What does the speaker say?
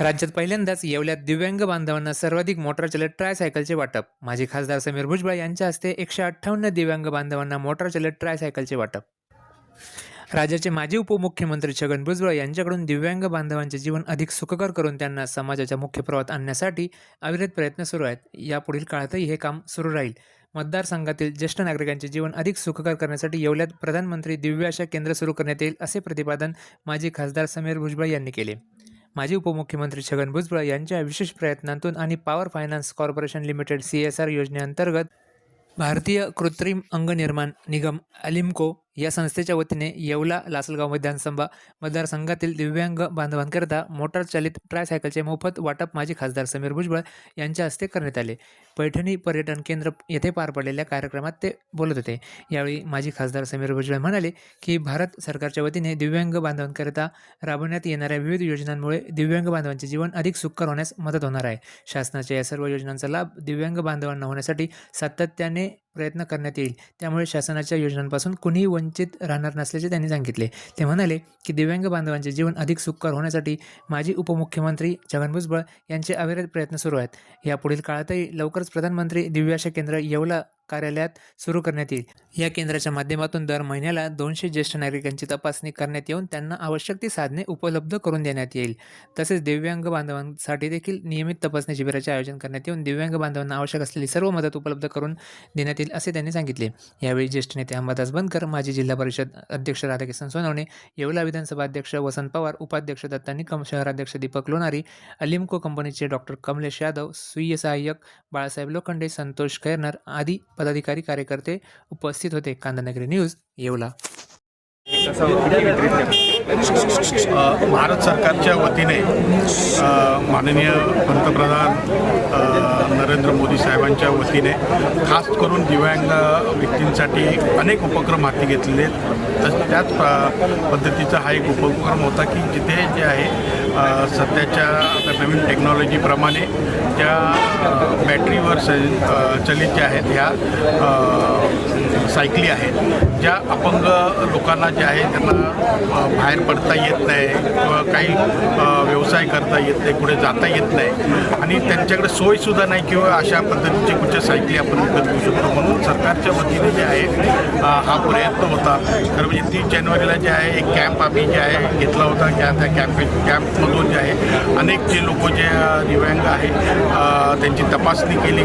राज्यात पहिल्यांदाच येवल्यात दिव्यांग बांधवांना सर्वाधिक मोटारचालित ट्रायसायकलचे वाटप. माजी खासदार समीर भुजबळ यांच्या हस्ते एकशे अठ्ठावन्न दिव्यांग बांधवांना मोटारचालित ट्रायसायकलचे वाटप. राज्याचे माजी उपमुख्यमंत्री छगन भुजबळ यांच्याकडून दिव्यांग बांधवांचे जीवन अधिक सुखकर करून त्यांना समाजाच्या मुख्य प्रवाहात आणण्यासाठी अविरत प्रयत्न सुरू आहेत. यापुढील काळातही हे काम सुरू राहील. मतदारसंघातील ज्येष्ठ नागरिकांचे जीवन अधिक सुखकर करण्यासाठी येवल्यात प्रधानमंत्री दिव्याशा केंद्र सुरू करण्यात येईल असे प्रतिपादन माजी खासदार समीर भुजबळ यांनी केले. माजी उपमुख्यमंत्री छगन भुजबळ यांच्या विशेष प्रयत्नांतून आणि power finance corporation limited C S R योजनेअंतर्गत भारतीय कृत्रिम अंगनिर्माण निगम अलिमको या संस्थेच्या वतीने येवला लासलगाव विधानसभा मतदारसंघातील दिव्यांग बांधवांकरिता मोटार चालित ट्रायसायकलचे मोफत वाटप माजी खासदार समीर भुजबळ यांच्या हस्ते करण्यात आले. पैठणी पर्यटन केंद्र येथे पार पडलेल्या कार्यक्रमात ते बोलत होते. यावेळी माजी खासदार समीर भुजबळ म्हणाले की भारत सरकारच्या वतीने दिव्यांग बांधवांकरिता राबवण्यात येणाऱ्या विविध योजनांमुळे दिव्यांग बांधवांचे जीवन अधिक सुखकर होण्यास मदत होणार आहे. शासनाच्या या सर्व योजनांचा लाभ दिव्यांग बांधवांना होण्यासाठी सातत्याने प्रयत्न करण्यात येईल. त्यामुळे शासनाच्या योजनांपासून कुणीही वंचित राहणार नसल्याचे त्यांनी सांगितले. ते म्हणाले की दिव्यांग बांधवांचे जीवन अधिक सुखकर होण्यासाठी माजी उपमुख्यमंत्री छगन भुजबळ यांचे अविरत प्रयत्न सुरू आहेत. यापुढील काळातही लवकरच प्रधानमंत्री दिव्याशा केंद्र येवला कार्यालयात सुरू करण्यात येईल. या केंद्राच्या माध्यमातून दर महिन्याला दोनशे ज्येष्ठ नागरिकांची तपासणी करण्यात येऊन त्यांना आवश्यक ती साधने उपलब्ध करून देण्यात येईल. तसेच दिव्यांग बांधवांसाठी देखील नियमित तपासणी शिबिराचे आयोजन करण्यात येऊन दिव्यांग बांधवांना आवश्यक असलेली सर्व मदत उपलब्ध करून देण्यात येईल असे त्यांनी सांगितले. यावेळी ज्येष्ठ नेते अंबादास बनकर माजी जिल्हा परिषद अध्यक्ष राधाकिशन सोनवणे येवला विधानसभा अध्यक्ष वसंत पवार उपाध्यक्ष दत्ता निकम शहराध्यक्ष दीपक लोणारी अलिमको कंपनीचे डॉक्टर कमलेश यादव स्वीय सहाय्यक बाळासाहेब लोखंडे संतोष खैरनर आदी पदाधिकारी कार्यकर्ते उपस्थित होते. कांदानगरी न्यूज येवला. अ, भारत सरकारच्या वतीने माननीय पंतप्रधान नरेंद्र मोदी साहेबांच्या वतीने खास करून दिव्यांग व्यक्तींसाठी अनेक उपक्रम हाती घेतलेले आहेत. तस त्याच प- पद्धतीचा हा एक उपक्रम होता की जिथे जे आहे सध्याच्या आता नवीन टेक्नॉलॉजीप्रमाणे ज्या बॅटरीवर स चलित ज्या आहेत ह्या सायकली आहेत ज्या अपंग लोकांना जे आहे त्यांना बाहेर पडता येत नाही किंवा काही व्यवसाय करता येत नाही कुठे जाता येत नाही. आणि त्यांच्याकडे सोयसुद्धा नाही किंवा अशा पद्धतीचे कुठच्या सायकली आपण विकत घेऊ शकतो. म्हणून सरकारच्या वतीने जे आहे हा प्रयत्न होता. खरं म्हणजे तीस जानेवारीला जे आहे एक कॅम्प आम्ही जे आहे घेतला होता. त्या त्या कॅम्प कॅम्पमधून जे आहे अनेक जे लोक जे दिव्यांग आहे त्यांची तपासणी केली